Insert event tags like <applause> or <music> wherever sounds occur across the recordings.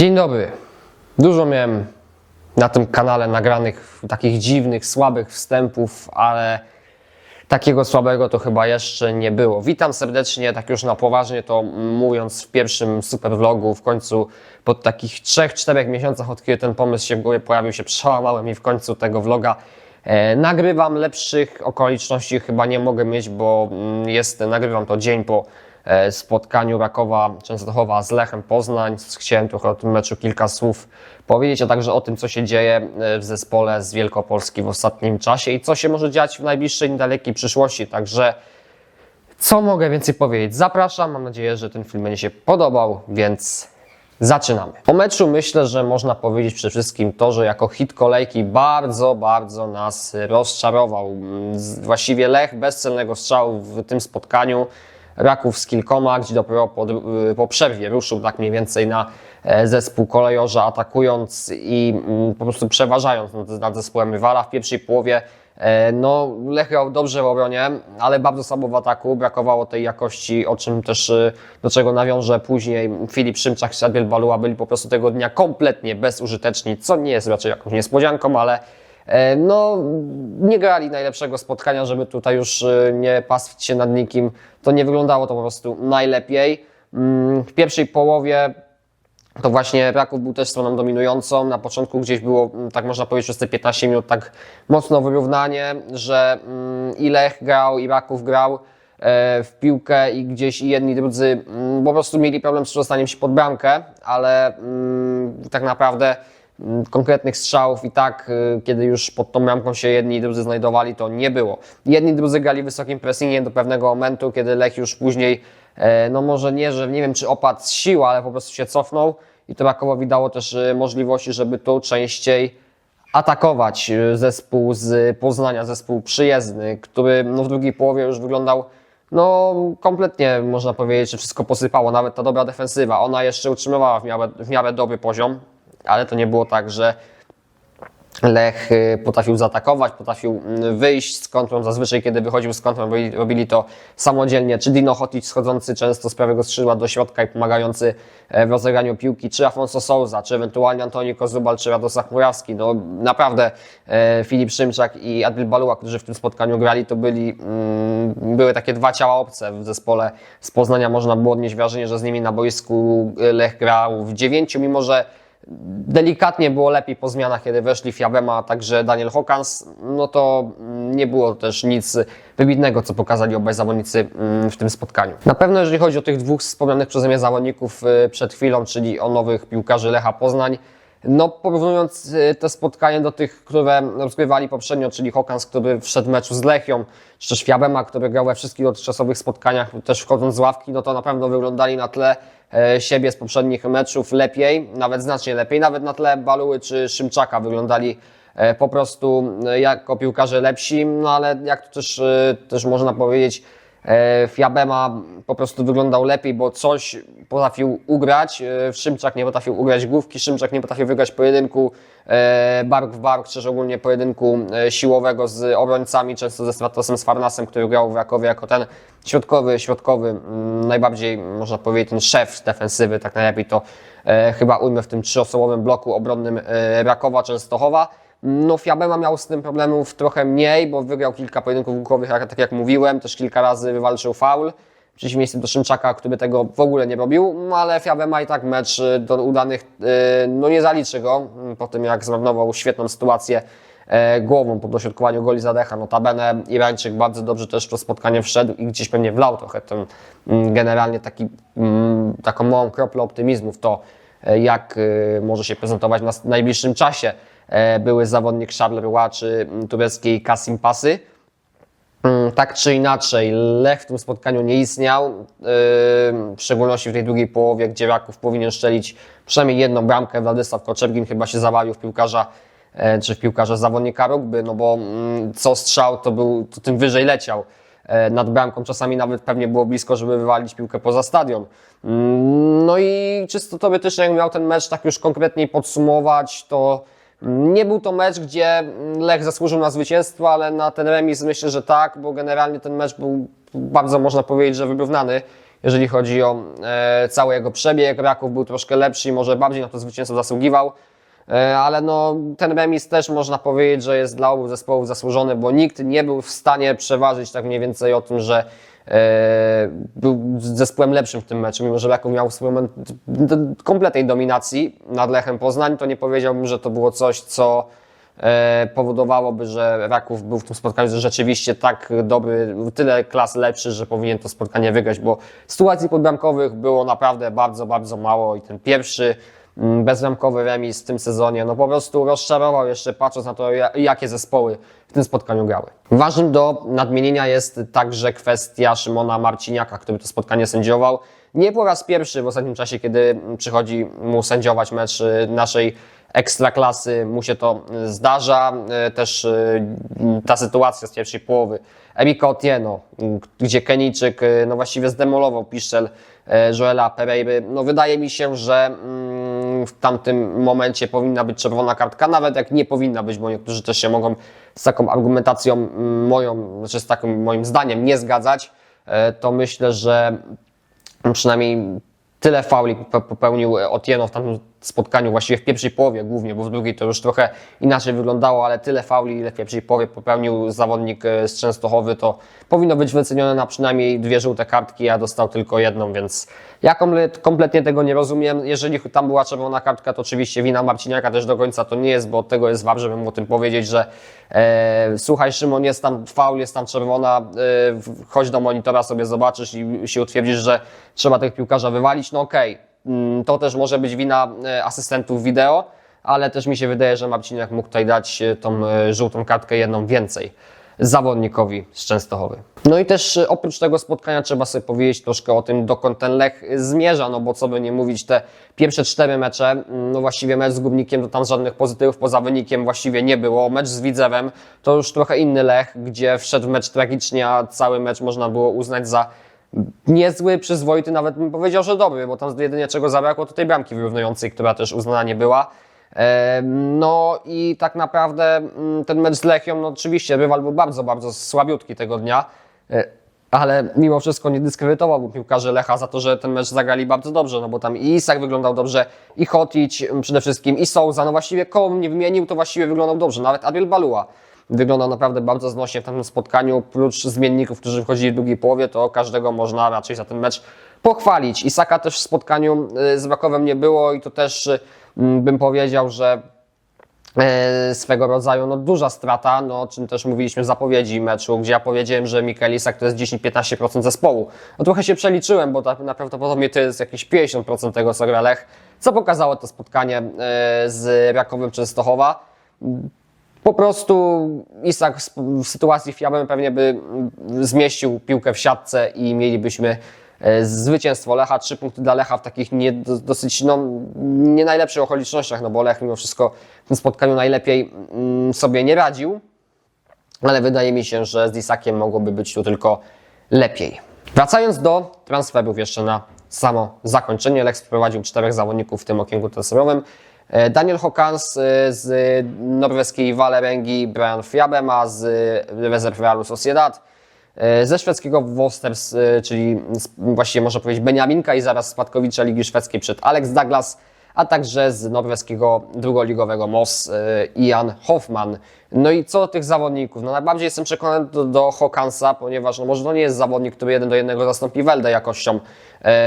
Dzień dobry. Dużo miałem na tym kanale nagranych takich dziwnych, słabych wstępów, ale takiego słabego to chyba jeszcze nie było. Witam serdecznie, tak już na poważnie to mówiąc w pierwszym super vlogu, w końcu po takich 3-4 miesiącach, od kiedy ten pomysł się w głowie pojawił, się przełamałem i w końcu tego vloga e, nagrywam. Lepszych okoliczności chyba nie mogę mieć, bo mm, jest, nagrywam to dzień po spotkaniu Rakowa Częstochowa z Lechem Poznań. Chciałem trochę o tym meczu kilka słów powiedzieć, a także o tym, co się dzieje e, w zespole z Wielkopolski w ostatnim czasie i co się może dziać w najbliższej, niedalekiej przyszłości. Także co mogę więcej powiedzieć? Zapraszam, mam nadzieję, że ten film będzie się podobał, więc zaczynamy. O meczu myślę, że można powiedzieć przede wszystkim to, że jako hit kolejki bardzo, bardzo nas rozczarował. Mm, Właściwie Lech bez celnego strzału w tym spotkaniu. Raków z kilkoma, gdzie dopiero po, po przerwie ruszył tak mniej więcej na e, zespół kolejorza, atakując i mm, po prostu przeważając nad, zespołem rywala w pierwszej połowie. E, No, Lech grał dobrze w obronie, ale bardzo słabo w ataku. Brakowało tej jakości, o czym też, e, do czego nawiążę później. Filip Szymczak i Adriel Baluła byli po prostu tego dnia kompletnie bezużyteczni, co nie jest raczej jakąś niespodzianką, ale no, nie grali najlepszego spotkania, żeby tutaj już e, nie pastwić się nad nikim. To nie wyglądało to po prostu najlepiej. Mm, W pierwszej połowie to właśnie Raków był też stroną dominującą. Na początku gdzieś było, mm, tak można powiedzieć, przez te 15 minut tak mocno wyrównanie, że mm, i Lech grał, i Raków grał e, w piłkę i gdzieś i jedni, i drudzy po prostu mieli problem z przedostaniem się pod bramkę, ale tak naprawdę konkretnych strzałów i tak, y, kiedy już pod tą bramką się jedni i drudzy znajdowali, to nie było. Jedni i drudzy grali wysokim pressingiem do pewnego momentu, kiedy Lech już później, e, no może nie, że nie wiem czy opadł z sił, ale po prostu się cofnął i to Rakowowi dało też y, możliwości, żeby tu częściej atakować y, zespół z Poznania, zespół przyjezdny, który no, w drugiej połowie już wyglądał no kompletnie można powiedzieć, że wszystko posypało, nawet ta dobra defensywa, ona jeszcze utrzymywała w miarę, w miarę dobry poziom, ale to nie było tak, że Lech y, potrafił zaatakować, potrafił mm, wyjść z kontrą. Zazwyczaj, kiedy wychodził z kontrą, robili, to samodzielnie. Czy Dino Hotic schodzący często z prawego skrzydła do środka i pomagający e, w rozegraniu piłki, czy Afonso Souza, czy ewentualnie Antoni Kozubal, czy Radosław Murawski. No naprawdę e, Filip Szymczak i Adil Baluła, którzy w tym spotkaniu grali, to byli, mm, były takie dwa ciała obce w zespole z Poznania. Można było odnieść wrażenie, że z nimi na boisku e, Lech grał w dziewięciu, mimo że delikatnie było lepiej po zmianach, kiedy weszli Fiabema, a także Daniel Hokans, no to mm, nie było też nic wybitnego, co pokazali obaj zawodnicy mm, w tym spotkaniu. Na pewno jeżeli chodzi o tych dwóch wspomnianych przeze mnie zawodników y, przed chwilą, czyli o nowych piłkarzy Lecha Poznań, no porównując y, te spotkanie do tych, które rozgrywali poprzednio, czyli Hokans, który wszedł w meczu z Lechią, czy też Fiabema, który grał we wszystkich dotychczasowych spotkaniach, też wchodząc z ławki, no to na pewno wyglądali na tle e, siebie z poprzednich meczów lepiej, nawet znacznie lepiej, nawet na tle Baluły czy Szymczaka wyglądali e, po prostu e, jako piłkarze lepsi, no ale jak to też, też można powiedzieć, Fiabema po prostu wyglądał lepiej, bo coś potrafił ugrać, e, Szymczak nie potrafił ugrać główki, Szymczak nie potrafił wygrać pojedynku e, bark w bark, czy ogólnie pojedynku e, siłowego z obrońcami, często ze Stratosem z Farnasem, który grał w Rakowie jako ten środkowy, środkowy, mm, najbardziej można powiedzieć ten szef defensywy, tak najlepiej to e, chyba ujmę w tym trzyosobowym bloku obronnym e, Rakowa Częstochowa. No Fiabema miał z tym problemów trochę mniej, bo wygrał kilka pojedynków łukowych, jak- tak jak mówiłem, też kilka razy wywalczył faul. W przeciwieństwie do Szymczaka, który tego w ogóle nie robił, no ale Fiabema i tak mecz y, do udanych, y, no nie zaliczy go, y, po tym jak zmarnował świetną sytuację e, głową po dośrodkowaniu goli Zadecha. Notabene Irańczyk bardzo dobrze też to spotkanie wszedł i gdzieś pewnie wlał trochę ten, mm, generalnie taki, mm, taką małą kroplę optymizmu w to, e, jak może się prezentować w najbliższym czasie były zawodnik Charleroi czy tureckiej Kasim Pasy. Mm, Tak czy inaczej, Lech w tym spotkaniu nie istniał, yy, w szczególności w tej drugiej połowie, gdzie Raków powinien szczelić przynajmniej jedną bramkę. Władysław Koczergin chyba się zawalił w piłkarza, e, czy w piłkarza zawodnika rugby, no bo mm, co strzał, to, był, to tym wyżej leciał e, nad bramką. Czasami nawet pewnie było blisko, żeby wywalić piłkę poza stadion. Mm, No i czysto teoretycznie, jak miał ten mecz tak już konkretniej podsumować, to nie był to mecz, gdzie Lech zasłużył na zwycięstwo, ale na ten remis myślę, że tak, bo generalnie ten mecz był bardzo, można powiedzieć, że wyrównany. jeżeli chodzi o e, cały jego przebieg. Raków był troszkę lepszy i może bardziej na to zwycięstwo zasługiwał. E, ale no, ten remis też można powiedzieć, że jest dla obu zespołów zasłużony, bo nikt nie był w stanie przeważyć tak mniej więcej o tym, że e, był zespołem lepszym w tym meczu, mimo że Raków miał swój moment kompletnej dominacji nad Lechem Poznań, to nie powiedziałbym, że to było coś, co e, powodowałoby, że Raków był w tym spotkaniu rzeczywiście tak dobry, tyle klas lepszy, że powinien to spotkanie wygrać, bo sytuacji podbramkowych było naprawdę bardzo, bardzo mało i ten pierwszy mm, bezbramkowy remis w tym sezonie, no po prostu rozczarował jeszcze patrząc na to, ja- jakie zespoły w tym spotkaniu grały. Ważnym do nadmienienia jest także kwestia Szymona Marciniaka, który to spotkanie sędziował. Nie po raz pierwszy w ostatnim czasie, kiedy przychodzi mu sędziować mecz y, naszej ekstraklasy, mu się to zdarza. Y, Też y, ta sytuacja z pierwszej połowy. Erika Otieno, gdzie Kenijczyk no właściwie zdemolował piszczel Joela Pereiry. No wydaje mi się, że w tamtym momencie powinna być czerwona kartka, nawet jak nie powinna być, bo niektórzy też się mogą z taką argumentacją moją, znaczy z takim moim zdaniem nie zgadzać, e, to myślę, że przynajmniej tyle fauli pope- popełnił Otieno w tamtym spotkaniu, właściwie w pierwszej połowie głównie, bo w drugiej to już trochę inaczej wyglądało, ale tyle fauli, ile w pierwszej połowie popełnił zawodnik e, z Częstochowy, to powinno być wycenione na przynajmniej dwie żółte kartki, a dostał tylko jedną, więc ja komple- kompletnie tego nie rozumiem. Jeżeli tam była czerwona kartka, to oczywiście wina Marciniaka też do końca to nie jest, bo od tego jest war, żeby mu o tym powiedzieć, że e, słuchaj Szymon, jest tam faul, jest tam czerwona, e, chodź do monitora sobie zobaczysz i się utwierdzisz, że trzeba tych piłkarza wywalić, no okej, Mm, to też może być wina e, asystentów wideo, ale też mi się wydaje, że Marciniak mógł tutaj dać e, tą e, żółtą kartkę jedną więcej zawodnikowi z Częstochowy. No i też oprócz tego spotkania trzeba sobie powiedzieć troszkę o tym, dokąd ten Lech zmierza, no bo co by nie mówić, te pierwsze cztery mecze, mm, no właściwie mecz z Górnikiem to tam żadnych pozytywów poza wynikiem właściwie nie było. Mecz z Widzewem to już trochę inny Lech, gdzie wszedł w mecz tragicznie, a cały mecz można było uznać za niezły, przyzwoity, nawet bym powiedział, że dobry, bo tam jedynie czego zabrakło to tej bramki wyrównującej, która też uznana nie była. No i tak naprawdę mm, ten mecz z Lechią, no oczywiście rywal był bardzo, bardzo słabiutki tego dnia, e, ale mimo wszystko nie dyskredytowałbym piłkarzy Lecha za to, że ten mecz zagrali bardzo dobrze, no bo tam i Isak wyglądał dobrze, i Hotić mm, przede wszystkim, i Souza, no właściwie koło mnie wymienił, to właściwie wyglądał dobrze, nawet Adriel Balua wyglądał naprawdę bardzo znośnie w tamtym spotkaniu. Oprócz zmienników, którzy wchodzili w drugiej połowie, to każdego można raczej za ten mecz pochwalić. Isaka też w spotkaniu y, z Rakowem nie było i to też y, bym powiedział, że e, swego rodzaju no, duża strata, no, o czym też mówiliśmy w zapowiedzi meczu, gdzie ja powiedziałem, że Mikel Isak to jest 10-15% zespołu. No trochę się przeliczyłem, bo tak prawdopodobnie to jest jakieś 50% tego, co gra Lech, co pokazało to spotkanie z Rakowem Częstochowa. Po prostu Isak w- sytuacji fiabem pewnie by zmieścił piłkę w siatce i mielibyśmy e, zwycięstwo Lecha, trzy punkty dla Lecha w takich nie, do- dosyć no, nie najlepszych okolicznościach, no bo Lech mimo wszystko w tym spotkaniu najlepiej mm, sobie nie radził, ale wydaje mi się, że z Isakiem mogłoby być tu tylko lepiej. Wracając do transferów jeszcze na samo zakończenie, Lech wprowadził czterech zawodników w tym okienku transferowym. E, Daniel Hokans e, z norweskiej Valerengi, Brian Fiabema z rezerw Realu Sociedad, e, ze szwedzkiego Wolsters, e, czyli właściwie można powiedzieć Beniaminka i zaraz spadkowicza Ligi Szwedzkiej przed Alex Douglas, a także z norweskiego drugoligowego MOS Ian Hoffman. No i co do tych zawodników? No najbardziej jestem przekonany do, do Hokansa, ponieważ no może to nie jest zawodnik, który jeden do jednego zastąpi Weldę jakością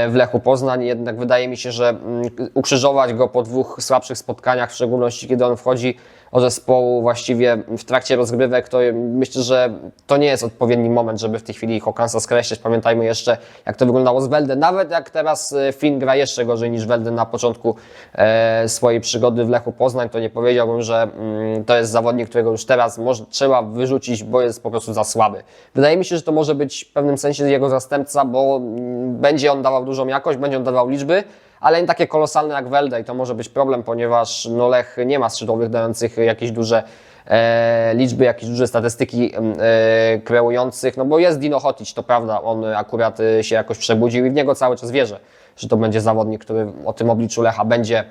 w Lechu Poznań, jednak wydaje mi się, że mm, ukrzyżować go po dwóch słabszych spotkaniach, w szczególności kiedy on wchodzi o zespołu właściwie w trakcie rozgrywek, to myślę, że to nie jest odpowiedni moment, żeby w tej chwili Hokansa skreślać. Pamiętajmy jeszcze, jak to wyglądało z Weldy. Nawet jak teraz e, Finn gra jeszcze gorzej niż Weldy na początku e, swojej przygody w Lechu Poznań, to nie powiedziałbym, że mm, to jest zawodnik, którego już teraz może, trzeba wyrzucić, bo jest po prostu za słaby. Wydaje mi się, że to może być w pewnym sensie jego zastępca, bo mm, będzie on dawał dużą jakość, będzie on dawał liczby, ale nie takie kolosalne jak Welde i to może być problem, ponieważ no Lech nie ma skrzydłowych dających jakieś duże e, liczby, jakieś duże statystyki e, kreujących, no bo jest Dino Hotić, to prawda, on akurat e, się jakoś przebudził i w niego cały czas wierzę, że to będzie zawodnik, który o tym obliczu Lecha będzie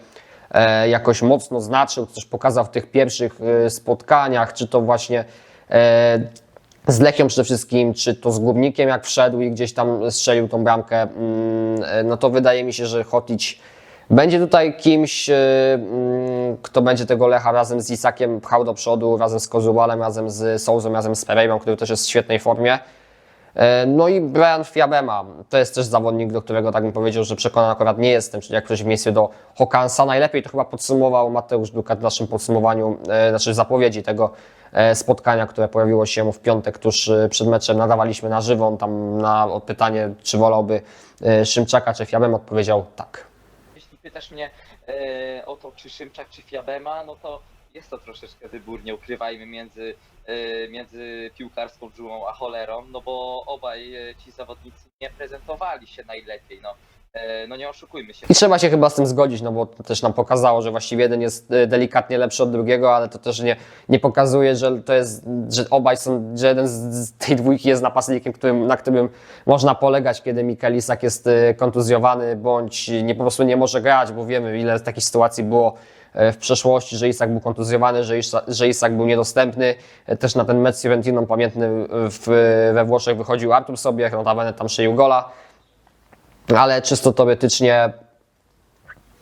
e, jakoś mocno znaczył, coś pokazał w tych pierwszych e, spotkaniach, czy to właśnie e, z Lechią przede wszystkim, czy to z Górnikiem jak wszedł i gdzieś tam strzelił tą bramkę, mm, no to wydaje mi się, że Hotić będzie tutaj kimś, y, mm, kto będzie tego Lecha razem z Isakiem pchał do przodu, razem z Kozułalem, razem z Souzą, razem z Pereirą, który też jest w świetnej formie. E, No i Brian Fiabema, to jest też zawodnik, do którego tak bym powiedział, że przekonany akurat nie jestem, czyli jak przeciwieństwie do Hokansa. Najlepiej to chyba podsumował Mateusz Dukat w naszym podsumowaniu, e, znaczy w zapowiedzi tego e, spotkania, które pojawiło się w piątek tuż przed meczem. Nadawaliśmy na żywo, tam na pytanie, czy wolałby Szymczaka czy Fiabema, odpowiedział tak. Jeśli pytasz mnie o to, czy Szymczak, czy Fiabema, no to jest to troszeczkę wybór, nie ukrywajmy, między, e, między piłkarską dżumą a cholerą, no bo obaj e, ci zawodnicy nie prezentowali się najlepiej, no. E, no nie oszukujmy się. I trzeba się chyba z tym zgodzić, no bo to też nam pokazało, że właściwie jeden jest e, delikatnie lepszy od drugiego, ale to też nie, nie pokazuje, że to jest, że obaj są, że jeden z, tej dwójki jest napastnikiem, którym, na którym można polegać, kiedy Mikel Isak jest e, kontuzjowany, bądź nie, po prostu nie może grać, bo wiemy ile takich sytuacji było w przeszłości, że Isak był kontuzjowany, że Isak, że Isak był niedostępny. Też na ten mecz z pamiętny w, we Włoszech wychodził Artur sobie, notabene tam szyił gola ale czysto teoretycznie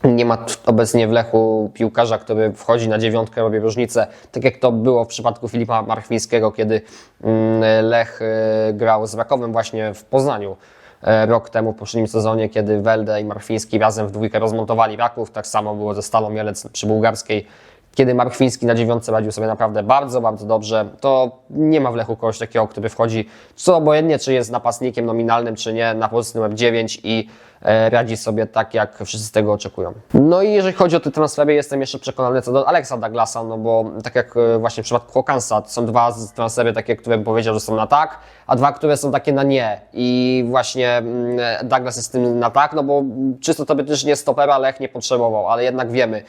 nie ma obecnie w Lechu piłkarza, który wchodzi na dziewiątkę, robi różnicę. Tak jak to było w przypadku Filipa Marchwińskiego, kiedy mm, Lech e, grał z Rakowem właśnie w Poznaniu e, rok temu w poprzednim sezonie, kiedy Welde i Marchwiński razem w dwójkę rozmontowali Raków. Tak samo było ze Stalą Mielec przy Bułgarskiej. Kiedy Marchwiński na dziewiątce radził sobie naprawdę bardzo, bardzo dobrze, to nie ma w Lechu kogoś takiego, który wchodzi, co obojętnie, czy jest napastnikiem nominalnym, czy nie, na pozycji numer 9 i e, radzi sobie tak, jak wszyscy tego oczekują. No i jeżeli chodzi o te transfery, jestem jeszcze przekonany co do Alexa Douglasa, no bo tak jak e, właśnie w przypadku Hokansa, to są dwa transfery takie, które bym powiedział, że są na tak, a dwa, które są takie na nie. I właśnie mm, Douglas jest tym na tak, no bo czysto teoretycznie stopera Lech nie potrzebował, ale jednak wiemy,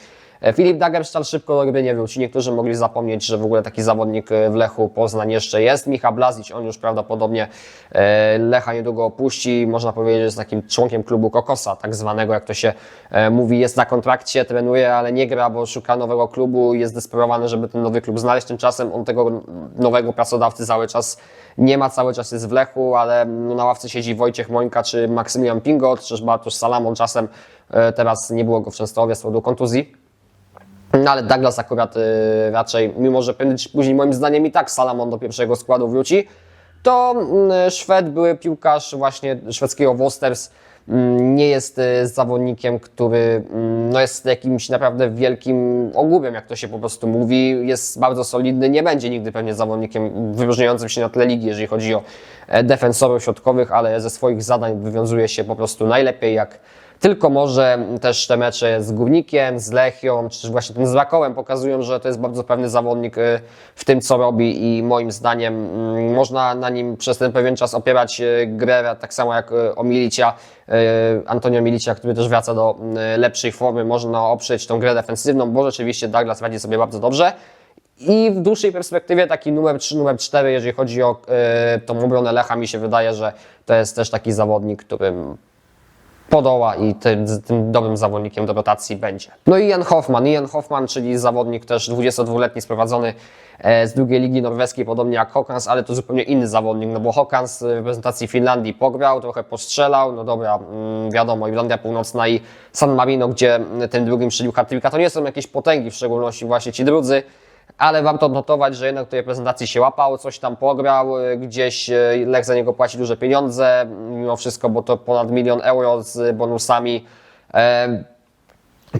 Filip Dagersztal szybko do gry nie wróci. Niektórzy mogli zapomnieć, że w ogóle taki zawodnik e, w Lechu Poznań jeszcze jest. Micha Blazic, on już prawdopodobnie e, Lecha niedługo opuści. Można powiedzieć, że jest takim członkiem klubu Kokosa, tak zwanego, jak to się e, mówi. Jest na kontrakcie, trenuje, ale nie gra, bo szuka nowego klubu jest desperowany, żeby ten nowy klub znaleźć. Tymczasem on tego nowego pracodawcy cały czas nie ma, cały czas jest w Lechu, ale no, na ławce siedzi Wojciech Mońka czy Maksymilian Pingot, czy Bartosz Salamon czasem. E, Teraz nie było go w Częstochowie z powodu kontuzji. No ale Douglas akurat y, raczej, mimo że prędzej czy później moim zdaniem i tak Salamon do pierwszego składu wróci, to mm, Szwed, były piłkarz właśnie szwedzkiego Wosters, mm, nie jest y, zawodnikiem, który mm, no jest jakimś naprawdę wielkim ogłupiem, jak to się po prostu mówi. Jest bardzo solidny, nie będzie nigdy pewnie zawodnikiem wyróżniającym się na tle ligi, jeżeli chodzi o e, defensorów środkowych, ale ze swoich zadań wywiązuje się po prostu najlepiej, jak tylko może też te mecze z Górnikiem, z Lechią, czy też właśnie tym z Rakowem pokazują, że to jest bardzo pewny zawodnik y, w tym, co robi i moim zdaniem mm, można na nim przez ten pewien czas opierać y, grę, tak samo jak y, o Milicia, Antonio Milicia, który też wraca do lepszej formy, można oprzeć tą grę defensywną, bo rzeczywiście Douglas radzi sobie bardzo dobrze. I w dłuższej perspektywie taki numer 3, numer 4, jeżeli chodzi o y, tą obronę Lecha, mi się wydaje, że to jest też taki zawodnik, którym podoła i tym, tym dobrym zawodnikiem do rotacji będzie. No i Jan Hoffman. Jan Hoffman, czyli zawodnik też 22-letni sprowadzony e, z drugiej ligi norweskiej, podobnie jak Hokans, ale to zupełnie inny zawodnik, no bo Hokans w reprezentacji Finlandii pograł, trochę postrzelał, no dobra, mm, wiadomo, Irlandia Północna i San Marino, gdzie ten drugim strzelił hat to nie są jakieś potęgi, w szczególności właśnie ci drudzy, ale warto odnotować, że jednak tej reprezentacji się łapał, coś tam pograł, y, gdzieś y, Lech za niego płaci duże pieniądze, mimo wszystko, bo to ponad milion euro z bonusami. E,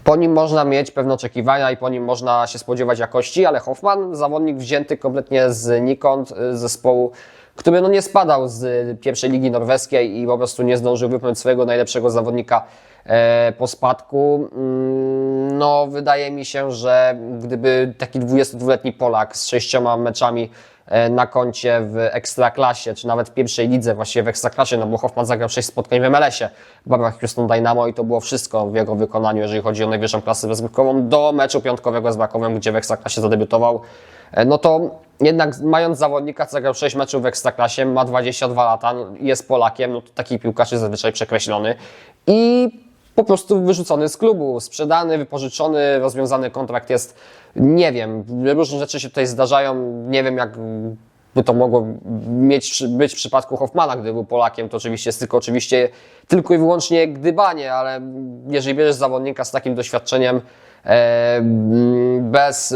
Po nim można mieć pewne oczekiwania i po nim można się spodziewać jakości, ale Hoffman, zawodnik wzięty kompletnie znikąd, y, z zespołu, który no nie spadał z pierwszej ligi norweskiej i po prostu nie zdążył wypchnąć swojego najlepszego zawodnika po spadku. Mm, No, wydaje mi się, że gdyby taki 22-letni Polak z sześcioma meczami e, na koncie w Ekstraklasie, czy nawet w pierwszej lidze, właściwie w Ekstraklasie, no bo Hoffman zagrał 6 spotkań w MLS-ie w barwach Houston Dynamo i to było wszystko w jego wykonaniu, jeżeli chodzi o najwyższą klasę rozgrywkową, do meczu piątkowego z Rakowem, gdzie w Ekstraklasie zadebiutował. E, No to jednak mając zawodnika, co zagrał 6 meczów w Ekstraklasie, ma 22 lata, no, jest Polakiem, no to taki piłkarz jest zazwyczaj przekreślony i po prostu wyrzucony z klubu, sprzedany, wypożyczony, rozwiązany kontrakt jest, nie wiem, różne rzeczy się tutaj zdarzają, nie wiem jak by to mogło mieć, być w przypadku Hoffmana, gdy był Polakiem, to oczywiście jest tylko oczywiście tylko i wyłącznie gdybanie, ale jeżeli bierzesz zawodnika z takim doświadczeniem, e, bez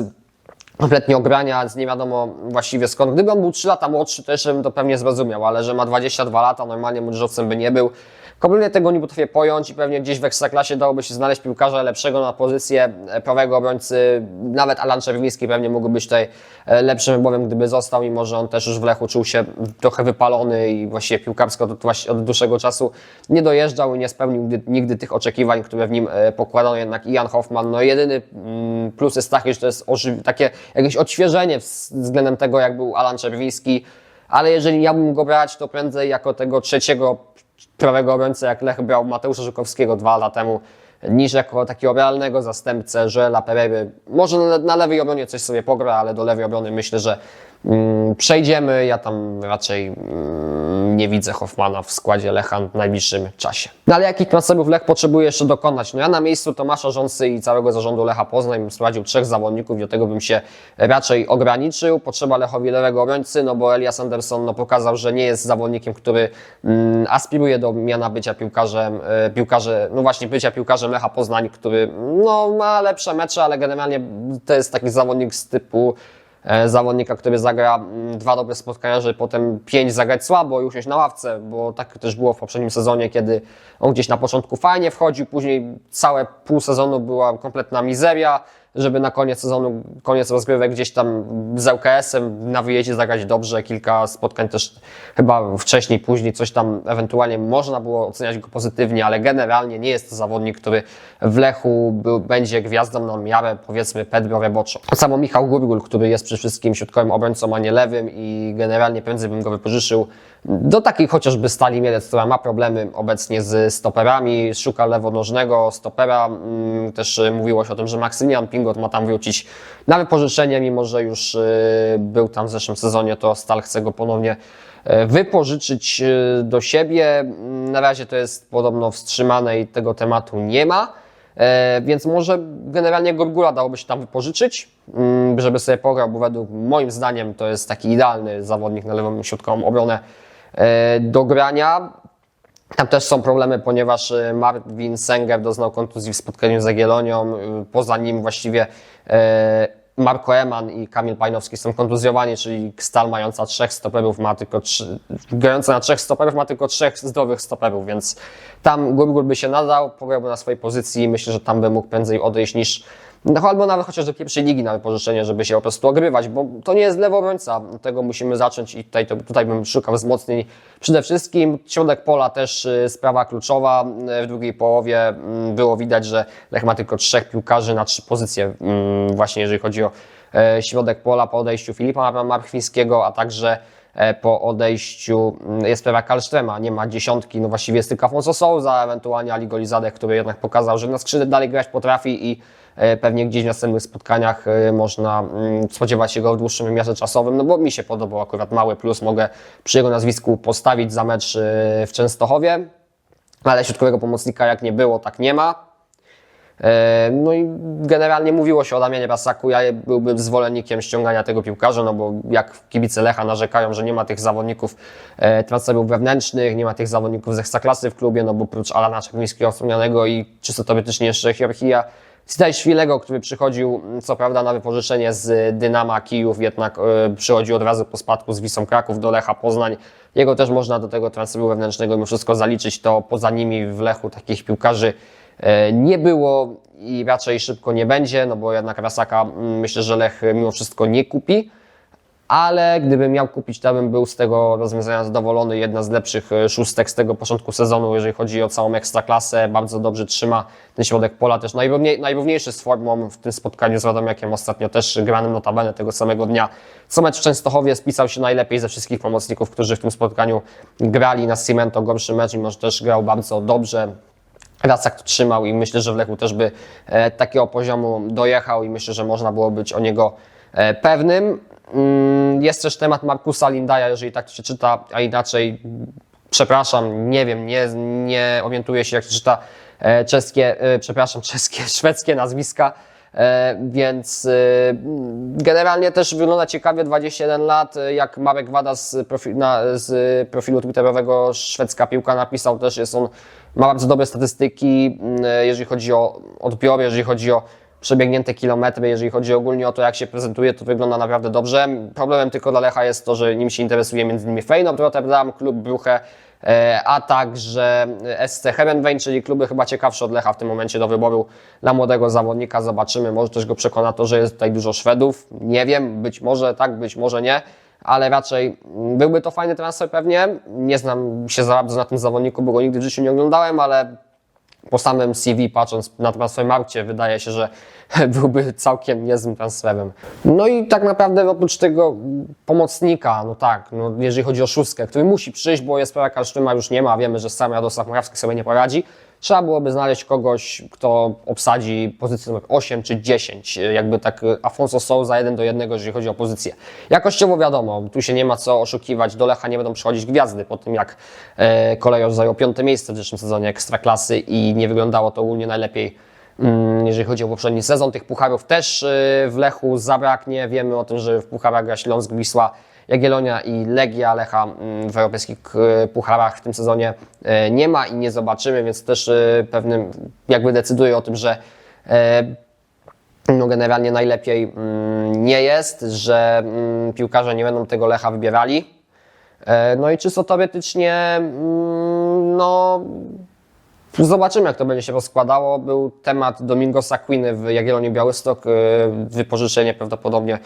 kompletnie ogrania, nie wiadomo właściwie skąd. Gdyby on był 3 lata młodszy, to jeszcze bym to pewnie zrozumiał, ale że ma 22 lata, normalnie młodzieżowcem by nie był. Kompletnie tego nie potrafię pojąć i pewnie gdzieś w Ekstraklasie dałoby się znaleźć piłkarza lepszego na pozycję e, prawego obrońcy. Nawet Alan Czerwiński pewnie mógłby być tutaj e, lepszym wyborem, gdyby został, mimo że on też już w Lechu czuł się trochę wypalony i właściwie piłkarsko to właśnie od dłuższego czasu nie dojeżdżał i nie spełnił nigdy, tych oczekiwań, które w nim e, pokładano jednak Ian Hoffman. No jedyny mm, plus jest taki, że to jest takie jakieś odświeżenie wz- względem tego, jak był Alan Czerwiński, ale jeżeli ja bym go brać, to prędzej jako tego trzeciego prawego obrońcę, jak Lech brał Mateusza Żukowskiego dwa lata temu, niż jako takiego realnego zastępcę Żela Perery. Może na, lewej obronie coś sobie pogra, ale do lewej obrony myślę, że przejdziemy. Ja tam raczej mm, nie widzę Hoffmana w składzie Lecha w najbliższym czasie. No ale jakich transferów Lech potrzebuje jeszcze dokonać? No ja na miejscu Tomasza Rząsy i całego zarządu Lecha Poznań bym sprowadził trzech zawodników do tego bym się raczej ograniczył. Potrzeba Lechowi lewego obrońcy, no bo Elias Anderson no, pokazał, że nie jest zawodnikiem, który mm, aspiruje do miana bycia piłkarzem, e, piłkarze, no właśnie bycia piłkarzem Lecha Poznań, który no, ma lepsze mecze, ale generalnie to jest taki zawodnik z typu zawodnika, który zagra mm, dwa dobre spotkania, żeby potem pięć zagrać słabo i usiąść na ławce, bo tak też było w poprzednim sezonie, kiedy on gdzieś na początku fajnie wchodził, później całe pół sezonu była kompletna mizeria, żeby na koniec sezonu, koniec rozgrywek gdzieś tam z LKS-em na wyjeździe zagrać dobrze, kilka spotkań też chyba wcześniej, później coś tam ewentualnie można było oceniać go pozytywnie, ale generalnie nie jest to zawodnik, który w Lechu był, będzie gwiazdą na miarę powiedzmy Pedro Reboczo. Tak samo Michał Gurgul, który jest przede wszystkim środkowym obrońcą, a nie lewym i generalnie prędzej bym go wypożyczył do takiej chociażby Stali Mielec, która ma problemy obecnie z stoperami, szuka lewonożnego stopera. Mm, Też y, mówiło się o tym, że Maksymilian Pingot ma tam wrócić na wypożyczenie, mimo że już y, był tam w zeszłym sezonie, to Stal chce go ponownie e, wypożyczyć y, do siebie. Mm, Na razie to jest podobno wstrzymane i tego tematu nie ma. E, więc może generalnie Gorgula dałoby się tam wypożyczyć, mm, żeby sobie pograł, bo według moim zdaniem to jest taki idealny zawodnik na lewą środkową obronę e, do grania. Tam też są problemy, ponieważ e, Marvin Senger doznał kontuzji w spotkaniu z Jagiellonią. E, Poza nim właściwie e, Marko Eman i Kamil Pajnowski są kontuzjowani, czyli Stal mająca trzech stoperów ma tylko trzy, grająca na trzech stoperów ma tylko trzech zdrowych stoperów, więc tam Gurgur by się nadał, pograłby na swojej pozycji i myślę, że tam by mógł prędzej odejść niż no, albo nawet chociaż do pierwszej ligi na wypożyczenie, żeby się po prostu ogrywać, bo to nie jest lewy obrońca, od tego musimy zacząć i tutaj, to, tutaj bym szukał wzmocnień przede wszystkim. Środek pola też y, sprawa kluczowa. Y, W drugiej połowie mm, było widać, że Lech ma tylko trzech piłkarzy na trzy pozycje, mm, właśnie jeżeli chodzi o e, środek pola po odejściu Filipa Marchwińskiego, a także e, po odejściu mm, jest sprawa Kalsztrema, nie ma dziesiątki, no właściwie jest tylko Afonso Souza, ewentualnie Ali Golizadek, który jednak pokazał, że na skrzydle dalej grać potrafi i pewnie gdzieś w następnych spotkaniach e, można mm, spodziewać się go w dłuższym wymiarze czasowym, no bo mi się podobał akurat mały plus, mogę przy jego nazwisku postawić za mecz e, w Częstochowie, ale środkowego pomocnika jak nie było, tak nie ma. E, No i generalnie mówiło się o Damianie Rasaku. Ja byłbym zwolennikiem ściągania tego piłkarza, no bo jak kibice Lecha narzekają, że nie ma tych zawodników e, transferów wewnętrznych, nie ma tych zawodników z ekstraklasy w klubie, no bo prócz Alana Czerwińskiego wspomnianego i czysto teoretycznie jeszcze hierarchia Zidaj Szwilego, który przychodził mm, co prawda na wypożyczenie z Dynama Kijów, jednak e, przychodził od razu po spadku z Wisą Kraków do Lecha Poznań. Jego też można do tego transferu wewnętrznego mimo wszystko zaliczyć, to poza nimi w Lechu takich piłkarzy e, nie było i raczej szybko nie będzie, no bo jednak Rasaka mm, myślę, że Lech mimo wszystko nie kupi ale gdybym miał kupić, to bym był z tego rozwiązania zadowolony. Jedna z lepszych e, szóstek z tego początku sezonu, jeżeli chodzi o całą ekstraklasę. Bardzo dobrze trzyma ten środek pola, też najrówniej, najrówniejszy z formą w tym spotkaniu z Radomiakiem, ostatnio też granym notabene tego samego dnia. Co mecz w Częstochowie spisał się najlepiej ze wszystkich pomocników, którzy w tym spotkaniu grali na Cimento gorszy mecz, mimo że też grał bardzo dobrze. Racak to trzymał i myślę, że w Lechu też by e, takiego poziomu dojechał i myślę, że można było być o niego e, pewnym. Mm, Jest też temat Markusa Lindaja, jeżeli tak się czyta, a inaczej, przepraszam, nie wiem, nie, nie orientuję się jak się czyta e, czeskie, e, przepraszam, <laughs> czeskie, szwedzkie nazwiska. E, więc generalnie też wygląda ciekawie 21 lat, jak Marek Wada z, profi, na, z profilu twitterowego Szwedzka Piłka napisał też, jest on, ma bardzo dobre statystyki, m, e, jeżeli chodzi o odbiory, jeżeli chodzi o przebiegnięte kilometry, jeżeli chodzi ogólnie o to, jak się prezentuje, to wygląda naprawdę dobrze. Problemem tylko dla Lecha jest to, że nim się interesuje m.in. Feyenoord Rotterdam, klub Bruche, e, a także SC Herenveen, czyli kluby chyba ciekawsze od Lecha w tym momencie do wyboru dla młodego zawodnika. Zobaczymy, może też go przekona to, że jest tutaj dużo Szwedów. Nie wiem, być może tak, być może nie, ale raczej mm, byłby to fajny transfer pewnie. Nie znam się za bardzo na tym zawodniku, bo go nigdy w życiu nie oglądałem, ale po samym CV, patrząc na transfermarkcie, wydaje się, że <laughs> byłby całkiem niezłym transferem. No i tak naprawdę oprócz tego pomocnika, no tak, no jeżeli chodzi o szóstkę, który musi przyjść, bo jest sprawa Kasztyma już nie ma, wiemy, że sam Radosław Morawski sobie nie poradzi, trzeba byłoby znaleźć kogoś, kto obsadzi pozycję numer 8 czy 10, jakby tak Afonso Souza jeden do jednego, jeżeli chodzi o pozycję. Jakościowo wiadomo, tu się nie ma co oszukiwać, do Lecha nie będą przychodzić gwiazdy po tym, jak e, Kolejorz zajął piąte miejsce w zeszłym sezonie Ekstraklasy i nie wyglądało to ogólnie najlepiej Mm, jeżeli chodzi o poprzedni sezon. Tych pucharów też w Lechu zabraknie. Wiemy o tym, że w pucharach gra Śląsk, Wisła, Jagiellonia i Legia Lecha mm, w europejskich y, pucharach w tym sezonie y, nie ma i nie zobaczymy, więc też y, pewnym jakby decyduje o tym, że e, no generalnie najlepiej mm, nie jest, że mm, piłkarze nie będą tego Lecha wybierali. E, No i czysto teoretycznie, no Zobaczymy, jak to będzie się rozkładało. Był temat Domingosa Quiny w Jagiellonii Białystok. e, Wypożyczenie prawdopodobnie e,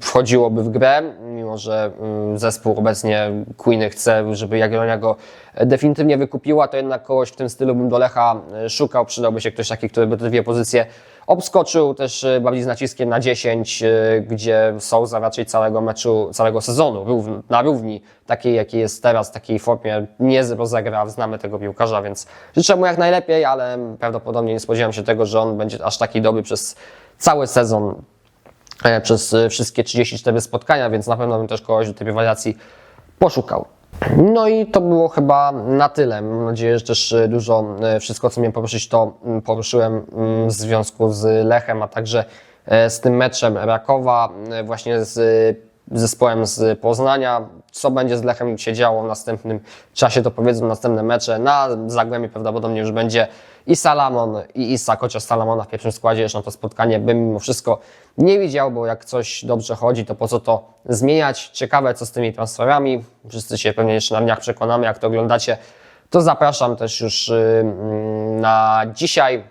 wchodziłoby w grę, mimo że mm, zespół obecnie Quiny chce, żeby Jagiellonia go definitywnie wykupiła, to jednak kogoś w tym stylu bym do Lecha e, szukał. Przydałby się ktoś taki, który by te dwie pozycje obskoczył, też e, bardziej z naciskiem na 10, e, gdzie Souza raczej całego meczu, całego sezonu rów- na równi takiej, jakiej jest teraz, takiej formie nie rozegra, znamy tego piłkarza, więc życzę mu jak najlepiej, ale prawdopodobnie nie spodziewam się tego, że on będzie aż taki dobry przez cały sezon e, przez e, wszystkie 34 spotkania, więc na pewno bym też kogoś do tej rywalizacji poszukał. No i to było chyba na tyle. Mam nadzieję, że też e, dużo, e, wszystko co miałem poruszyć, to mm, poruszyłem mm, w związku z Lechem, a także e, z tym meczem Rakowa, e, właśnie z zespołem z Poznania. Co będzie z Lechem się działo w następnym czasie, to powiedzą następne mecze. Na Zagłębie prawdopodobnie już będzie i Salamon, i Isak, chociaż Salamona w pierwszym składzie jeszcze na to spotkanie bym mimo wszystko nie widział, bo jak coś dobrze chodzi, to po co to zmieniać? Ciekawe, co z tymi transferami. Wszyscy się pewnie jeszcze na dniach przekonamy, jak to oglądacie. To zapraszam też już y, mm, na dzisiaj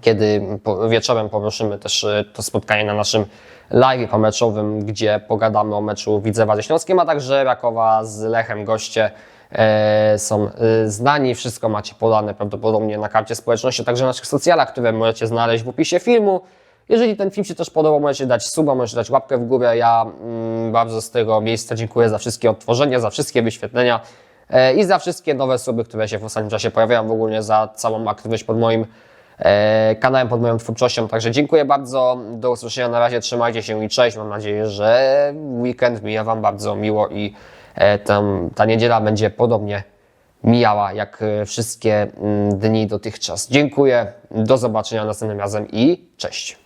kiedy wieczorem poruszymy też e, to spotkanie na naszym live pomeczowym, gdzie pogadamy o meczu Widzewa ze Śląskiem, a także Rakowa z Lechem. Goście są e, znani, wszystko macie podane prawdopodobnie na karcie społeczności, także na naszych socjalach, które możecie znaleźć w opisie filmu. Jeżeli ten film się też podobał, możecie dać suba, możecie dać łapkę w górę. Ja mm, bardzo z tego miejsca dziękuję za wszystkie odtworzenia, za wszystkie wyświetlenia e, i za wszystkie nowe suby, które się w ostatnim czasie pojawiają, w ogóle za całą aktywność pod moim e, kanałem, pod moją twórczością. Także dziękuję bardzo, do usłyszenia na razie, trzymajcie się i cześć. Mam nadzieję, że weekend mija Wam bardzo miło i e, tam, ta niedziela będzie podobnie mijała jak e, wszystkie mm, dni dotychczas. Dziękuję, do zobaczenia następnym razem i cześć.